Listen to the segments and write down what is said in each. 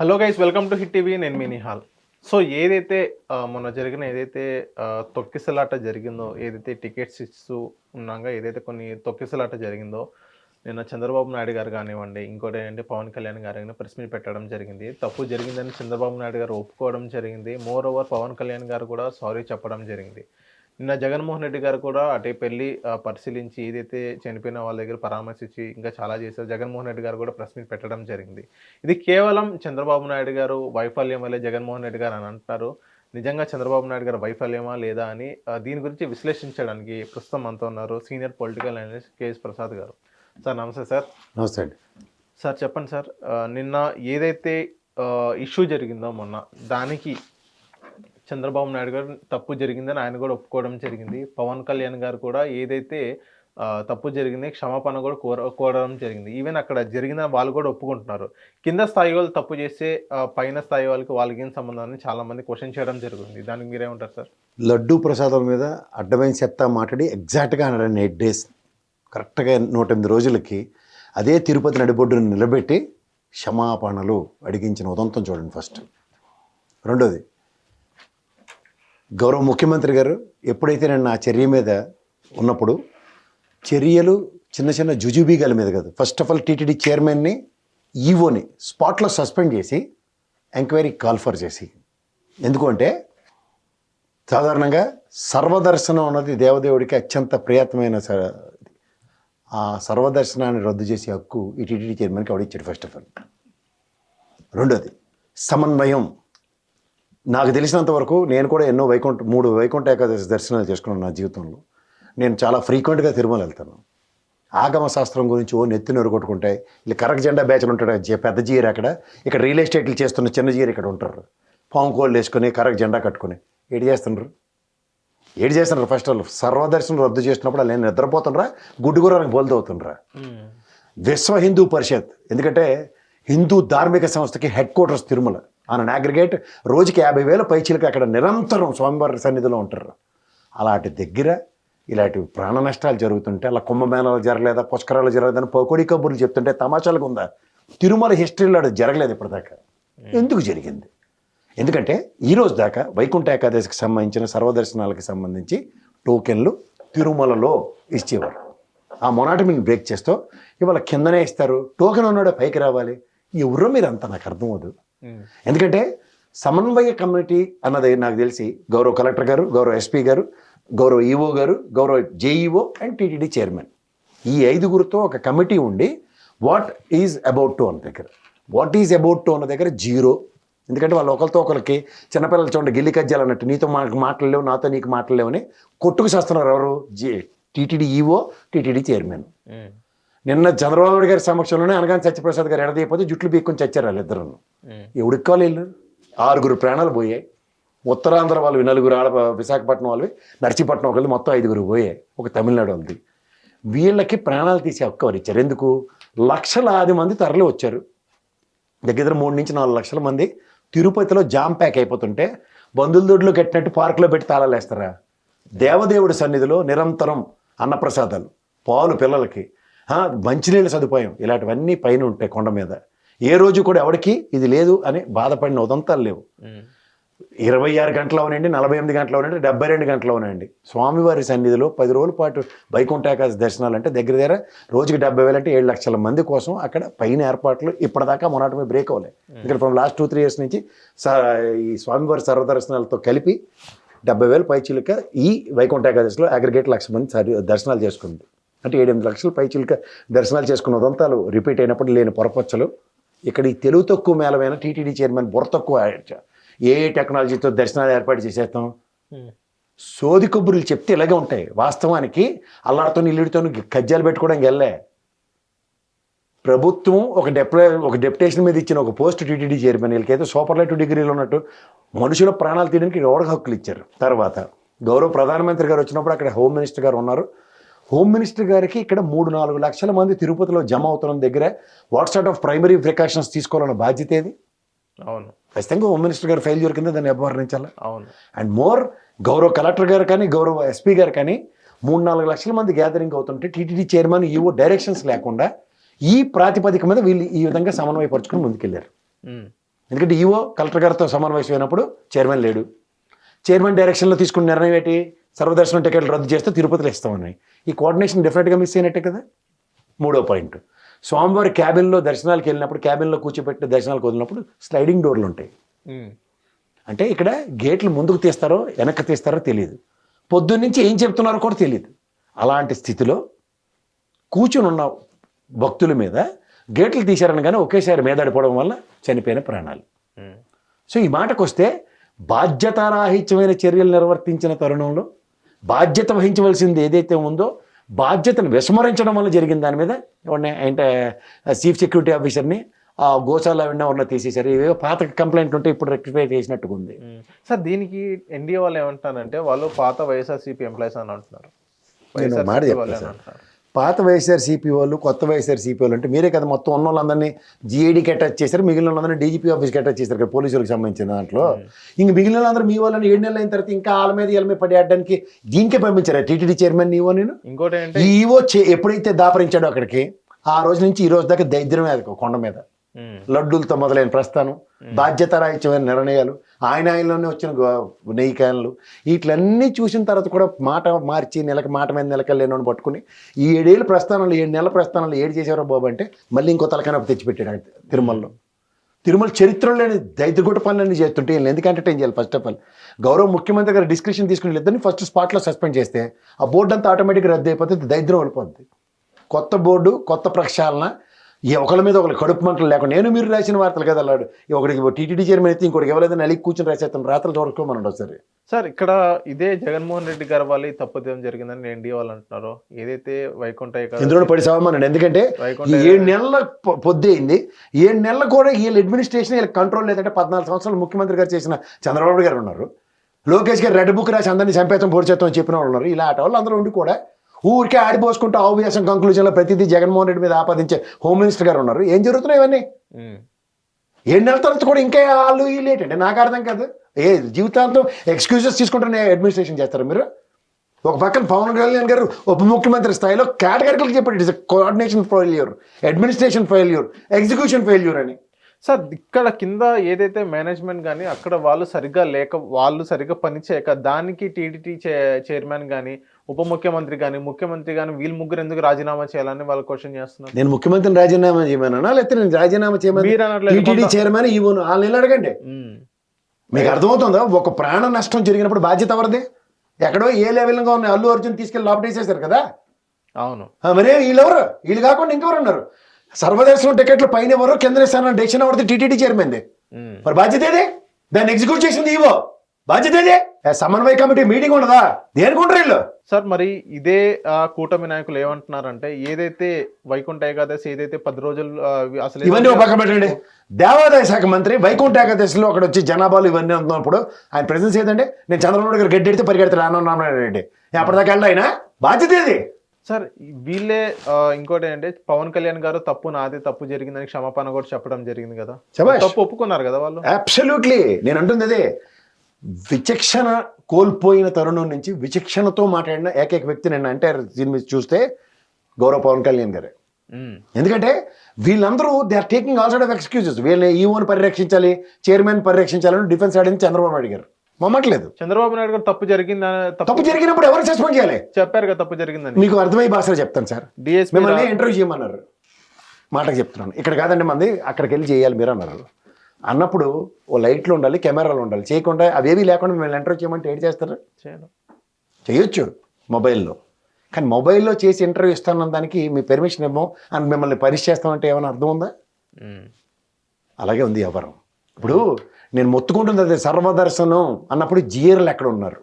Hello guys welcome to Hit TV. నేను మీ Nihal. So ఏదైతే మొన్న జరిగిన ఏదైతే తొక్కిసలాట జరిగిందో ఏదైతే టికెట్స్ ఇస్తూ ఉన్నాగా ఏదైతే కొన్ని తొక్కిసలాట జరిగిందో నిన్న చంద్రబాబు నాయుడు గారు కానివ్వండి ఇంకోటి ఏంటంటే పవన్ కళ్యాణ్ గారు కానీ ప్రెస్ మీట్ పెట్టడం జరిగింది. తప్పు జరిగిందని చంద్రబాబు నాయుడు గారు ఒప్పుకోవడం జరిగింది. మోర్ ఓవర్ పవన్ కళ్యాణ్ గారు కూడా సారీ చెప్పడం జరిగింది. నిన్న జగన్మోహన్ రెడ్డి గారు కూడా అటే పెళ్ళి పరిశీలించి ఏదైతే చనిపోయిన వాళ్ళ దగ్గర పరామర్శించి ఇంకా చాలా చేశారు జగన్మోహన్ రెడ్డి గారు కూడా ప్రెస్ మీట్ పెట్టడం జరిగింది. ఇది కేవలం చంద్రబాబు నాయుడు గారు వైఫల్యం వల్లే జగన్మోహన్ రెడ్డి గారు అని అంటారు. నిజంగా చంద్రబాబు నాయుడు గారు వైఫల్యమా లేదా అని దీని గురించి విశ్లేషించడానికి ప్రస్తుతం మనతో ఉన్నారు senior political analyst KS Prasad garu. Sir నమస్తే సార్. నమస్తే అండి. సార్ చెప్పండి సార్. నిన్న ఏదైతే ఇష్యూ జరిగిందో మొన్న దానికి చంద్రబాబు నాయుడు గారు తప్పు జరిగిందని ఆయన కూడా ఒప్పుకోవడం జరిగింది. పవన్ కళ్యాణ్ గారు కూడా ఏదైతే తప్పు జరిగింది క్షమాపణ కూడా కోర కోరడం జరిగింది. ఈవెన్ అక్కడ జరిగిన వాళ్ళు కూడా ఒప్పుకుంటున్నారు. కింద స్థాయి వాళ్ళు తప్పు చేస్తే పైన స్థాయి వాళ్ళకి వాళ్ళకి ఏం సంబంధం అని చాలా క్వశ్చన్ చేయడం జరుగుతుంది. దానికి మీరేమంటారు సార్? లడ్డూ ప్రసాదం మీద అడ్డమైన చెప్తా మాట్లాడి ఎగ్జాక్ట్గా హండ్రెడ్ అండ్ ఎయిట్ డేస్. కరెక్ట్గా నూట ఎనిమిది రోజులకి అదే తిరుపతి నడిబొడ్డును నిలబెట్టి క్షమాపణలు అడిగించిన ఉదంతం చూడండి ఫస్ట్. రెండోది గౌరవ ముఖ్యమంత్రి గారు ఎప్పుడైతే నేను నా చర్య మీద ఉన్నప్పుడు చర్యలు చిన్న చిన్న జుజుబీగాల మీద కాదు. ఫస్ట్ ఆఫ్ ఆల్ టీటీడీ చైర్మన్ని ఈవోని స్పాట్లో సస్పెండ్ చేసి ఎంక్వైరీ కాల్ఫర్ చేసి. ఎందుకు అంటే సాధారణంగా సర్వదర్శనం అన్నది దేవదేవుడికి అత్యంత ప్రియతమైన ఆ సర్వదర్శనాన్ని రద్దు చేసే హక్కు ఈ టీటీడీ చైర్మన్కి ఎవడిచ్చాడు ఫస్ట్ ఆఫ్ ఆల్ రెండోది సమన్వయం. నాకు తెలిసినంత వరకు నేను కూడా ఎన్నో వైకుంఠ మూడు వైకుంఠ ఏకాదశి దర్శనాలు చేసుకున్నాను నా జీవితంలో. నేను చాలా ఫ్రీక్వెంట్గా తిరుమల వెళ్తాను. ఆగమ శాస్త్రం గురించి ఓ నెత్తి నొరగొట్టుకుంటాయి ఇలా కరక జెండా బ్యాచ్లు ఉంటాడు పెద్ద జీరు అక్కడ. ఇక్కడ రియల్ ఎస్టేట్లు చేస్తున్న చిన్న జీరు ఇక్కడ ఉంటారు. పాము కోళ్ళు వేసుకొని కరక జెండా కట్టుకొని. ఏడు చేస్తుండ్రు? ఏడు చేస్తున్నారు ఫస్ట్ ఆల్ సర్వదర్శనం రద్దు చేసినప్పుడు వాళ్ళు నిద్రపోతుండ్రా గుడ్డుగురానికి బోల్దవుతుండ్రా. విశ్వ హిందూ పరిషత్. ఎందుకంటే హిందూ ధార్మిక సంస్థకి headquarters Tirumala. On aggregate రోజుకి యాభై వేల పైచీలకి అక్కడ నిరంతరం స్వామివారి సన్నిధిలో ఉంటారు. అలాంటి దగ్గర ఇలాంటి ప్రాణ నష్టాలు జరుగుతుంటే అలా కుంభమేళాలు జరగలేదా పుష్కరాలు జరగలేదని పకోడీ కబుర్లు చెప్తుంటే తమాషాలుగా ఉందా? తిరుమల హిస్టరీలో అది జరగలేదు ఇప్పటిదాకా. ఎందుకు జరిగింది? ఎందుకంటే ఈ రోజు దాకా వైకుంఠ ఏకాదశికి సంబంధించిన సర్వదర్శనాలకు సంబంధించి టోకెన్లు తిరుమలలో ఇచ్చేవారు. ఆ మొనాటమీని బ్రేక్ చేస్తూ ఇవాళ కిందనే ఇస్తారు. టోకెన్ ఉన్నాడే పైకి రావాలి. ఎవరో మీరు అంత నాకు అర్థమవుదు ఎందుకంటే సమన్వయ కమిటీ అన్నది నాకు తెలిసి గౌరవ కలెక్టర్ గారు గౌరవ ఎస్పీ గారు గౌరవ ఈఓ గారు గౌరవ జేఈఓ అండ్ టీటీడీ చైర్మన్. ఈ ఐదుగురితో ఒక కమిటీ ఉండి వాట్ ఈజ్ అబౌట్ టు అన్న దగ్గర. వాట్ ఈజ్ అబౌట్ టు అన్న దగ్గర జీరో. ఎందుకంటే వాళ్ళు ఒకరితో ఒకరికి చిన్నపిల్లలు చూడండి గిల్లి కజ్జాలు అన్నట్టు నీతో మాకు మాట్లాడలేవు నాతో నీకు మాట్లాడలేవని కొట్టుకు చేస్తున్నారు ఎవరు? జే టీటీడీ ఈఓ టీటీడీ చైర్మన్. నిన్న చంద్రబాబు నాయుడు గారి సమక్షంలోనే అనగానే సత్యప్రసాద్ గారు ఎడదీయపోతే జుట్లు బీక్కొని చచ్చారు వాళ్ళిద్దరు ఎవడికి కావాలి వీళ్ళు? ఆరుగురు ప్రాణాలు పోయాయి. ఉత్తరాంధ్ర వాళ్ళు నలుగురు ఆడ విశాఖపట్నం వాళ్ళవి నర్సీపట్నం ఒకళ్ళు మొత్తం ఐదుగురు పోయాయి. ఒక తమిళనాడు వాళ్ళది. వీళ్ళకి ప్రాణాలు తీసే హక్కు ఎవరు ఇచ్చారు? ఎందుకు? లక్షలాది మంది తరలి వచ్చారు. దగ్గర మూడు నుంచి నాలుగు లక్షల మంది తిరుపతిలో జామ్ ప్యాక్ అయిపోతుంటే బంధువుల దొడ్లో కట్టినట్టు పార్కులో పెట్టి తాళాలు వేస్తారా? దేవదేవుడి సన్నిధిలో నిరంతరం అన్నప్రసాదాలు. పాలు పిల్లలకి. మంచినీళ్ళ సదుపాయం ఇలాంటివన్నీ పైన ఉంటాయి కొండ మీద. ఏ రోజు కూడా ఎవరికి ఇది లేదు అని బాధపడిన ఉదంతాలు లేవు. ఇరవై ఆరు గంటలు అవనండి నలభై ఎనిమిది గంటలు అవనండి డెబ్బై రెండు గంటలు అవనండి. స్వామివారి సన్నిధిలో పది రోజుల పాటు వైకుంఠ ఏకాదశి దర్శనాలు అంటే దగ్గర దగ్గర రోజుకి డెబ్బై వేలు అంటే ఏడు లక్షల మంది కోసం అక్కడ పైన ఏర్పాట్లు ఇప్పటిదాకా మొన్నటి బ్రేక్ అవ్వలేదు ఇక్కడ from last two three years నుంచి ఈ స్వామివారి సర్వదర్శనాలతో కలిపి డెబ్బై వేల పైచిలుక ఈ వైకుంఠ ఏకాదశిలో అగ్రిగేట్ లక్ష మంది సరి దర్శనాలు చేసుకుంది. అంటే ఏడెనిమిది లక్షల పైచిలుక దర్శనాలు చేసుకున్న ఉదంతాలు రిపీట్ అయినప్పుడు లేని పొరపచ్చలు. ఇక్కడ ఈ తెలుగు తక్కువ మేళమైన టీటీడీ చైర్మన్ బుర్ర తక్కువ ఏ టెక్నాలజీతో దర్శనాలు ఏర్పాటు చేసేస్తాం? సోది కొబ్బురులు చెప్తే ఇలాగే ఉంటాయి. వాస్తవానికి అల్లాడితో ఇల్లుడితో కజ్జాలు పెట్టుకోవడానికి వెళ్ళే ప్రభుత్వం ఒక డెప్యుటే ఒక డెప్యుటేషన్ మీద ఇచ్చిన ఒక పోస్ట్ టీటీడీ చైర్మన్ వీళ్ళకైతే సూపర్లైటివ్ డిగ్రీలు ఉన్నట్టు మనుషుల ప్రాణాలు తీయడానికి ఎవరికి హక్కులు ఇచ్చారు? తర్వాత గౌరవ ప్రధానమంత్రి గారు వచ్చినప్పుడు అక్కడ హోమ్ మినిస్టర్ గారు ఉన్నారు. హోమ్ మినిస్టర్ గారికి ఇక్కడ మూడు నాలుగు లక్షల మంది తిరుపతిలో జమ అవుతున్న దగ్గర what sort of primary precautions తీసుకోవాలన్న బాధ్యత ఏది? అవును. ఖచ్చితంగా హోమ్ మినిస్టర్ గారు ఫెయిల్యూర్ కింద దాన్ని అభివర్ణించాలి అవును. అండ్ మోర్ గౌరవ కలెక్టర్ గారు కానీ గౌరవ ఎస్పీ గారు కానీ మూడు నాలుగు లక్షల మంది గ్యాదరింగ్ అవుతుంటే టీటీడీ చైర్మన్ ఈవో డైరెక్షన్స్ లేకుండా ఈ ప్రాతిపదిక మీద వీళ్ళు ఈ విధంగా సమన్వయపరుచుకుని ముందుకెళ్ళారు. ఎందుకంటే ఈఓ కలెక్టర్ గారితో సమావేశం అయినప్పుడు చైర్మన్ లేడు. చైర్మన్ డైరెక్షన్లో తీసుకున్న నిర్ణయం ఏంటి? సర్వదర్శనం టికెట్లు రద్దు చేస్తే తిరుపతిలో ఇస్తామని. ఈ కోఆర్డినేషన్ డెఫినెట్గా మిస్ అయినట్టే కదా? మూడో పాయింట్ స్వామివారి క్యాబిన్లో దర్శనాలకు వెళ్ళినప్పుడు క్యాబిన్లో కూర్చోబెట్టి దర్శనాలకు వదిలినప్పుడు స్లైడింగ్ డోర్లు ఉంటాయి. అంటే ఇక్కడ గేట్లు ముందుకు తీస్తారో వెనక్కి తీస్తారో తెలియదు పొద్దున్నుంచి ఏం చెప్తున్నారో కూడా తెలియదు అలాంటి స్థితిలో కూర్చుని ఉన్న భక్తుల మీద గేట్లు తీశారని కానీ ఒకేసారి మీదడిపోవడం వల్ల చనిపోయిన ప్రాణాలు. సో ఈ మాటకు వస్తే బాధ్యతారాహిత్యమైన చర్యలు నిర్వర్తించిన తరుణంలో బాధ్యత వహించవలసింది ఏదైతే ఉందో బాధ్యతను విస్మరించడం వల్ల జరిగిన దాని మీద ఎవరిని అంటే చీఫ్ సెక్యూరిటీ ఆఫీసర్ని ఆ గోశాల ఎవరిన ఉన్న తీసేశారు. ఇవేవో పాత కంప్లైంట్ ఉంటే ఇప్పుడు రెక్టిఫై చేసినట్టుగా ఉంది. సార్ దీనికి ఎన్డీఏ వాళ్ళు ఏమంటున్నారంటే వాళ్ళు పాత వైఎస్ఆర్సీపీ ఎంప్లాయీస్ అని అంటున్నారు. మాట పాత వైఎస్ఆర్ వాళ్ళు కొత్త వైఎస్ఆర్ వాళ్ళు అంటే మీరే కదా మొత్తం ఉన్న వాళ్ళందరినీ జీఐడికి అటాచ్ చేశారు మిగిలిన వాళ్ళందరినీ డీజీపీ ఆఫీస్కి అటాచ్ చేశారు కదా పోలీసులకు సంబంధించిన దాంట్లో. ఇంక మిగిలిన వాళ్ళందరూ మీ వాళ్ళని ఏడు నెలలు అయిన తర్వాత ఇంకా వాళ్ళ మీద వీళ్ళ మీద పడి ఆడడానికి దీనికే పంపించారు? టీటీడీ చైర్మన్ ఈవో నేను? ఇంకోటి ఈవో చే- ఎప్పుడైతే దాపరించాడో అక్కడికి ఆ రోజు నుంచి ఈ రోజు దాకా దరిద్రమే అది కొండ మీద. లడ్డూలతో మొదలైన ప్రస్థానం బాధ్యతారాహిత్యమైన నిర్ణయాలు ఆయన ఆయనలోనే వచ్చిన నెయ్యి క్యాన్లు వీటిలన్నీ చూసిన తర్వాత కూడా మాట మార్చి నెలకి మాట మీద నెలకి లేనని పట్టుకుని ఈ ఏడేళ్ళ ప్రస్థానంలో ఏడు నెలల ప్రస్థానంలో ఏడు చేసేవారో బాబు అంటే మళ్ళీ ఇంకో తలకనప్పు తెచ్చిపెట్టాడు తిరుమలలో. తిరుమల చరిత్రలోని దైత్యగుట్ట పనులన్నీ చేస్తుంటే వీళ్ళని ఎందుకు ఎంటర్టైన్ చేయాలి ఫస్ట్ ఆఫ్ ఆల్ గౌరవ ముఖ్యమంత్రి గారు డిస్క్రిప్షన్ తీసుకుని ఇద్దరిని ఫస్ట్ స్పాట్లో సస్పెండ్ చేస్తే ఆ బోర్డు అంతా ఆటోమేటిక్గా రద్దు అయిపోతే దరిద్రం వెళ్ళిపోద్ది. కొత్త బోర్డు కొత్త ప్రక్షాళన ఈ ఒకరి మీద ఒకరి కడుపు మంటలు లేకుండా నేను మీరు రాసిన వార్తలు కదా అలాడు ఒకడికి టీటీడీ చైర్మన్ అయితే ఇంకోటికి ఎవరైనా అలిగి కూర్చొని రాసేస్తాను రాత్రులు చూడకోమని ఒకసారి సార్. ఇక్కడ ఇదే జగన్మోహన్ రెడ్డి గారి ఈ తప్పుదేం జరిగిందని ఎన్డీఏ వాళ్ళు అంటున్నారు. ఏదైతే వైకుంఠ ఇందులో పడి సవమనండి ఎందుకంటే ఏడు నెలల పొ- పొద్దయింది. ఏడు నెలలు కూడా వీళ్ళ అడ్మినిస్ట్రేషన్ వీళ్ళ కంట్రోల్ లేదంటే పద్నాలుగు సంవత్సరాలు ముఖ్యమంత్రి గారు చేసిన చంద్రబాబు గారు ఉన్నారు. లోకేష్ గారు రెడ్ బుక్ రాసి అందరినీ చంపేస్తాం పొడి చేస్తాం అని చెప్పిన వాళ్ళు ఉన్నారు. ఇలా ఆట వాళ్ళు అందరూ ఉండి కూడా ఊరికే ఆడిపోసుకుంటూ ఆబ్వియసం కంక్లూజన్లో ప్రతిదీ జగన్మోహన్ రెడ్డి మీద ఆపాదించే హోమ్ మినిస్టర్ గారు ఉన్నారు. ఏం జరుగుతున్నాయి ఇవన్నీ. ఏడు నెలల తర్వాత కూడా ఇంకా వాళ్ళు వీళ్ళు ఏంటంటే నాకు అర్థం కాదు. ఏ జీవితాంతం ఎక్స్క్యూజెస్ తీసుకుంటూనే అడ్మినిస్ట్రేషన్ చేస్తారా మీరు. ఒక పక్కన పవన్ కళ్యాణ్ గారు ఉప ముఖ్యమంత్రి స్థాయిలో కేటగిరికల్ చెప్పాడు it's coordination failure administration failure execution failure అని. సార్ ఇక్కడ కింద ఏదైతే మేనేజ్మెంట్ కానీ అక్కడ వాళ్ళు సరిగ్గా లేక వాళ్ళు సరిగ్గా పని చేయక దానికి టీడీటీ చైర్మన్ కానీ ఉప ముఖ్యమంత్రి కానీ ముఖ్యమంత్రి కానీ వీళ్ళు ముగ్గురు ఎందుకు రాజీనామా చేయాలని వాళ్ళు క్వశ్చన్ చేస్తున్నారు? నేను ముఖ్యమంత్రిని రాజీనామా చేయమన్నా లేకపోతే నేను రాజీనామా చేయమని చైర్మన్ ఇవ్వను వాళ్ళని వెళ్ళి అడగండి. మీకు అర్థమవుతుందా? ఒక ప్రాణ నష్టం జరిగినప్పుడు బాధ్యత ఎవరిది? ఎక్కడో ఏ లెవెల్గా ఉన్న అల్లు అర్జున్ తీసుకెళ్ళి లోపటేసేసారు కదా? అవును. మరే వీళ్ళెవరు? వీళ్ళు కాకుండా ఇంకెవరు ఉన్నారు? సర్వదర్శనం టికెట్లు పైన ఎవరు కింద ఇస్తానని డెసిషన్ ఎవరిది టీటీడీ చైర్మన్ది. మరి బాధ్యత ఏదే? దాన్ని ఎగ్జిక్యూట్ చేసింది ఇవో బాధ్యత ఏదే? సమన్వయ కమిటీ మీటింగ్ ఉండదా? దేనికి ఉండరు వీళ్ళు? సార్ మరి ఇదే కూటమి నాయకులు ఏమంటున్నారంటే ఏదైతే వైకుంఠ ఏకాదశి ఏదైతే పది రోజులు అసలు ఇవన్నీ ఒక పక్కన పెట్టండి. దేవాదాయ శాఖ మంత్రి వైకుంఠ ఏకాదశిలో అక్కడ వచ్చి జనాభాలు ఇవన్నీ ఉన్నప్పుడు ఆయన ప్రెసెన్స్ ఏదంటే నేను చంద్రబాబు గారు గడ్డి పరిగెడతాడు ఆనందరామనాయుడు రెడ్డి అప్పటిదాకా వెళ్ళి ఆయన? బాధ్యత ఏది? సార్ వీళ్ళే ఇంకోటి ఏంటంటే పవన్ కళ్యాణ్ గారు తప్పు నాది తప్పు జరిగిందని క్షమాపణ కూడా చెప్పడం జరిగింది కదా. తప్పు ఒప్పుకున్నారు కదా వాళ్ళు? అబ్సల్యూట్లీ నేను అంటుంది అదే విచక్షణ కోల్పోయిన తరుణం నుంచి విచక్షణతో మాట్లాడిన ఏకైక వ్యక్తి నేను అంటే దీని మీద చూస్తే గౌరవ పవన్ కళ్యాణ్ గారే. ఎందుకంటే వీళ్ళందరూ they are taking all side of excuses వీళ్ళని ఈఓని పరిరక్షించాలి చైర్మన్ పరిరక్షించాలని డిఫెన్స్ ఆడింది చంద్రబాబు నాయుడు గారు. మమ్మట్లేదు చంద్రబాబు నాయుడు గారు తప్పు జరిగిందని తప్పు జరిగినప్పుడు ఎవరు సస్పెండ్ చేయాలి? చెప్పారు కదా తప్పు జరిగిందని. మీకు అర్థమయ్యే భాషలో చెప్తాను సార్. డిఎస్పీ మిమ్మల్ని ఇంటర్వ్యూ చేయమన్నారు. మాటకు చెప్తున్నాను. ఇక్కడ కాదండి మంది అక్కడికి వెళ్ళి చేయాలి మీరు అన్నారు. అన్నప్పుడు ఓ లైట్లు ఉండాలి కెమెరాలు ఉండాలి. చేయకుండా అవేవి లేకుండా మిమ్మల్ని ఇంటర్వ్యూ చేయమంటే ఏం చేస్తారు? చేయొచ్చు మొబైల్లో. కానీ మొబైల్లో చేసి ఇంటర్వ్యూ ఇస్తానన్న దానికి మీ పెర్మిషన్ ఏమో? అని మిమ్మల్ని పరీక్ష చేస్తామంటే ఏమైనా అర్థం ఉందా? అలాగే ఉంది వ్యవహారం. ఇప్పుడు నేను మొత్తుకుంటుంది అదే సర్వదర్శనం అన్నప్పుడు జీయర్లు ఎక్కడ ఉన్నారు?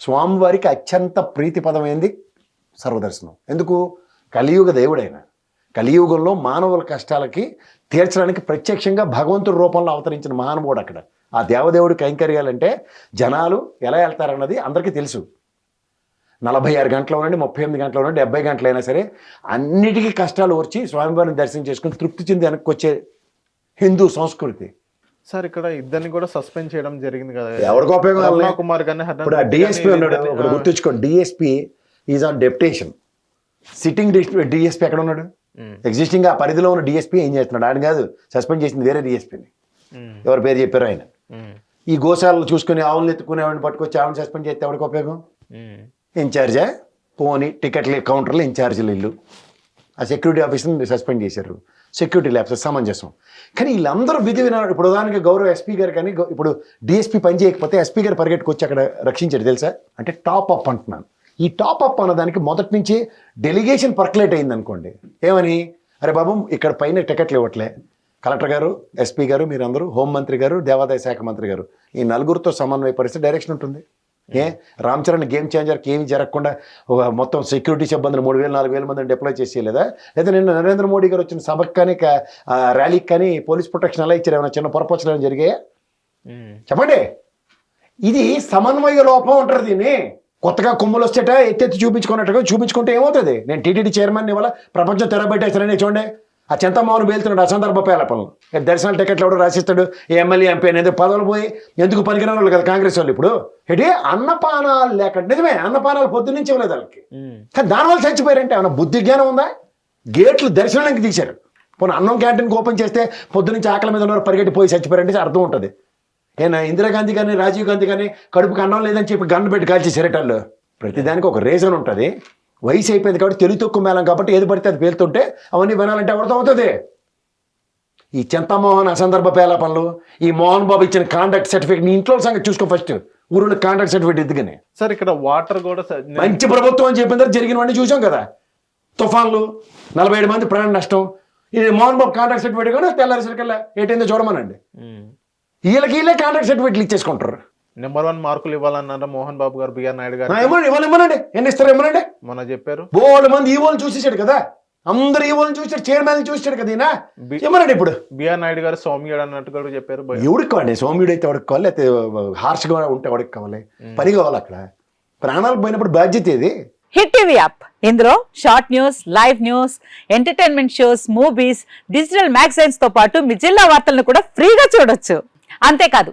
స్వామివారికి అత్యంత ప్రీతిపదమైంది సర్వదర్శనం. ఎందుకు? కలియుగ దేవుడైన. కలియుగంలో మానవుల కష్టాలకి తీర్చడానికి ప్రత్యక్షంగా భగవంతుడి రూపంలో అవతరించిన మహానుభావుడు అక్కడ. ఆ దేవదేవుడి కైంకర్యాలంటే జనాలు ఎలా వెళ్తారన్నది అందరికీ తెలుసు. నలభై ఆరు గంటల ఉండండి ముప్పై ఎనిమిది గంటల ఉండండి డెబ్బై గంటలైనా సరే అన్నిటికీ కష్టాలు వచ్చి స్వామివారిని దర్శనం చేసుకుని తృప్తి చెంది వెనక్కి వచ్చే హిందూ సంస్కృతి. సార్ ఇక్కడ ఇద్దరిని కూడా సస్పెండ్ చేయడం జరిగింది కదా. ఎవరికి ఉపయోగం? కుమార్ ఇప్పుడు డిఎస్పీ ఉన్నాడు. ఒకటి గుర్తుంచుకోండి. DSP is on deputation sitting DSP ఎక్కడ ఉన్నాడు? ఎగ్జిస్టింగ్ ఆ పరిధిలో ఉన్న డిఎస్పీ ఏం చేస్తున్నాడు? ఆయన కాదు. సస్పెండ్ చేసింది వేరే డిఎస్పీని ఉమ్, ఎవరి పేరు చెప్పారు ఆయన? ఉమ్, ఈ గోశాలను చూసుకుని ఆవులను ఎత్తుకునేవాడిని పట్టుకొచ్చి ఆవుని సస్పెండ్ చేస్తే ఎవరికి ఉపయోగం? ఇన్ఛార్జా పోనీ టికెట్ల కౌంటర్లో ఇన్ఛార్జీలు ఇల్లు ఆ సెక్యూరిటీ ఆఫీసర్ని సస్పెండ్ చేశారు. సెక్యూరిటీ ల్యాబ్స్ సమంజసం. కానీ వీళ్ళందరూ విధి విన ఇప్పుడు ఉదాహరణకి గౌరవ ఎస్పీ గారు కానీ ఇప్పుడు డిఎస్పీ పని చేయకపోతే ఎస్పీ గారు పరిగెట్టుకొచ్చి అక్కడ రక్షించాడు తెలుసా? అంటే టాప్ అప్ అంటున్నాను. ఈ టాప్ అప్ అన్నదానికి మొదటి నుంచి డెలిగేషన్ పర్కులేట్ అయింది అనుకోండి. ఏమని? అరే బాబు ఇక్కడ పైన టికెట్లు ఇవ్వట్లే. కలెక్టర్ గారు ఎస్పీ గారు మీరందరూ హోంమంత్రి గారు దేవాదాయ శాఖ మంత్రి గారు ఈ నలుగురితో సమన్వయపరిస్తే డైరెక్షన్ ఉంటుంది. ఏ? రామ్ చరణ్ గేమ్ చేంజర్కి ఏమి జరగకుండా ఒక మొత్తం సెక్యూరిటీ సిబ్బందిని మూడు వేలు నాలుగు వేల మందిని డిప్లాయ్ చేసి లేదా నిన్న నరేంద్ర మోడీ గారు వచ్చిన సభకు కానీ ర్యాలీకి కానీ పోలీస్ ప్రొటెక్షన్ ఎలా ఇచ్చారు? ఏమైనా చిన్న పొరపచ్చలు ఏమైనా జరిగాయా? చెప్పండి. ఇది సమన్వయ లోపం అంటారు దీన్ని. కొత్తగా కొమ్ములు వచ్చేట ఎత్తెత్తి చూపించుకున్నట్టుగా చూపించుకుంటే ఏమవుతుంది? నేను టీటీడీ చైర్మన్ ఇవాళ ప్రపంచం తెరబెట్టేస్తానని చూడండి. ఆ చింతమోహన్ పేలుతున్నాడు అసందర్భ పేలపనులు దర్శనాల టికెట్లు ఎవడు రాసిస్తాడు ఏ ఎమ్మెల్యే ఎంపీ అనేది పదవులు పోయి ఎందుకు పనికిరాని వాళ్ళు కదా కాంగ్రెస్ వాళ్ళు ఇప్పుడు? ఏంటి? అన్నపానాలు లేక నిజమే అన్నపానాలు పొద్దు నుంచి ఇవ్వలేదు వాళ్ళకి. కానీ దానివల్ల చచ్చిపోయారంటే ఏమన్నా బుద్ధి జ్ఞానం ఉందా? గేట్లు దర్శనానికి తీశారు. పోనీ అన్నం క్యాంటీన్కి ఓపెన్ చేస్తే పొద్దు నుంచి ఆకలి మీద ఉన్నారు పరిగెట్టి పోయి చచ్చిపోయారంటే అర్థం ఉంటుంది. ఏనా ఇందిరాగాంధీ కానీ రాజీవ్ గాంధీ కానీ కడుపుకి అన్నం లేదని చెప్పి గన్ను పెట్టి కాల్చి సిరటాళ్ళు ప్రతిదానికి ఒక రీజన్ ఉంటుంది. వయసు అయిపోయింది కాబట్టి తెలుగు తక్కువ మేళం కాబట్టి ఏది పడితే అది పేలుతుంటే అవన్నీ వినాలంటే ఎవరితో అవుతుంది? ఈ చింతమోహన్ అసందర్భ పేలాపనలు ఈ మోహన్ బాబు ఇచ్చిన కాంటాక్ట్ సర్టిఫికేట్ నీ ఇంట్లో సంగతి చూసుకో ఫస్ట్ ఊరిలో కాంటాక్ట్ సర్టిఫికేట్ ఎద్దుకని సార్ ఇక్కడ వాటర్ కూడా మంచి ప్రభుత్వం అని చెప్పిన తర్వాత జరిగినవన్నీ చూసాం కదా. తుఫాన్లు నలభై ఏడు మంది ప్రాణ నష్టం. ఇది మోహన్ బాబు కాంట్రాక్ట్ సర్టిఫికేట్ కూడా తెల్లారిసరికల్లా ఏంటైందో చూడమనండి. వీళ్ళకి వీళ్ళే కాంట్రాక్ట్ సర్టిఫికేట్లు ఇచ్చేసుకుంటారు. నెంబర్ వన్ మార్కులు ఇవ్వాలన్నారా మోహన్ బాబు గారు బిఆర్ నాయుడు గారు ఇవ్వండి ఇవ్వాలి ఇవ్వనండి ఎన్ని ఇస్తారు ఇవ్వనండి? మొన్న చెప్పారు. బోల్డ్ మంది ఈవోలు చూసేసాడు కదా. అందరు ఈవోలు చూసాడు చైర్మన్ చూసాడు కదా ఈయన. ఇవ్వనండి ఇప్పుడు? బిఆర్ నాయుడు గారు సౌమ్యుడు అన్నట్టు కూడా చెప్పారు ఎవడికి కావాలి? సౌమ్యుడు అయితే ఎవడికి కావాలి లేకపోతే హార్ష్గా ఉంటే ఎవడికి కావాలి. పని కావాలి అక్కడ. ప్రాణాలకు పోయినప్పుడు బాధ్యత ఏది? Hit TV app. ఇందులో short news live news entertainment shows movies digital మ్యాగజైన్స్తో పాటు మీ జిల్లా వార్తలను కూడా ఫ్రీగా చూడొచ్చు. అంతేకాదు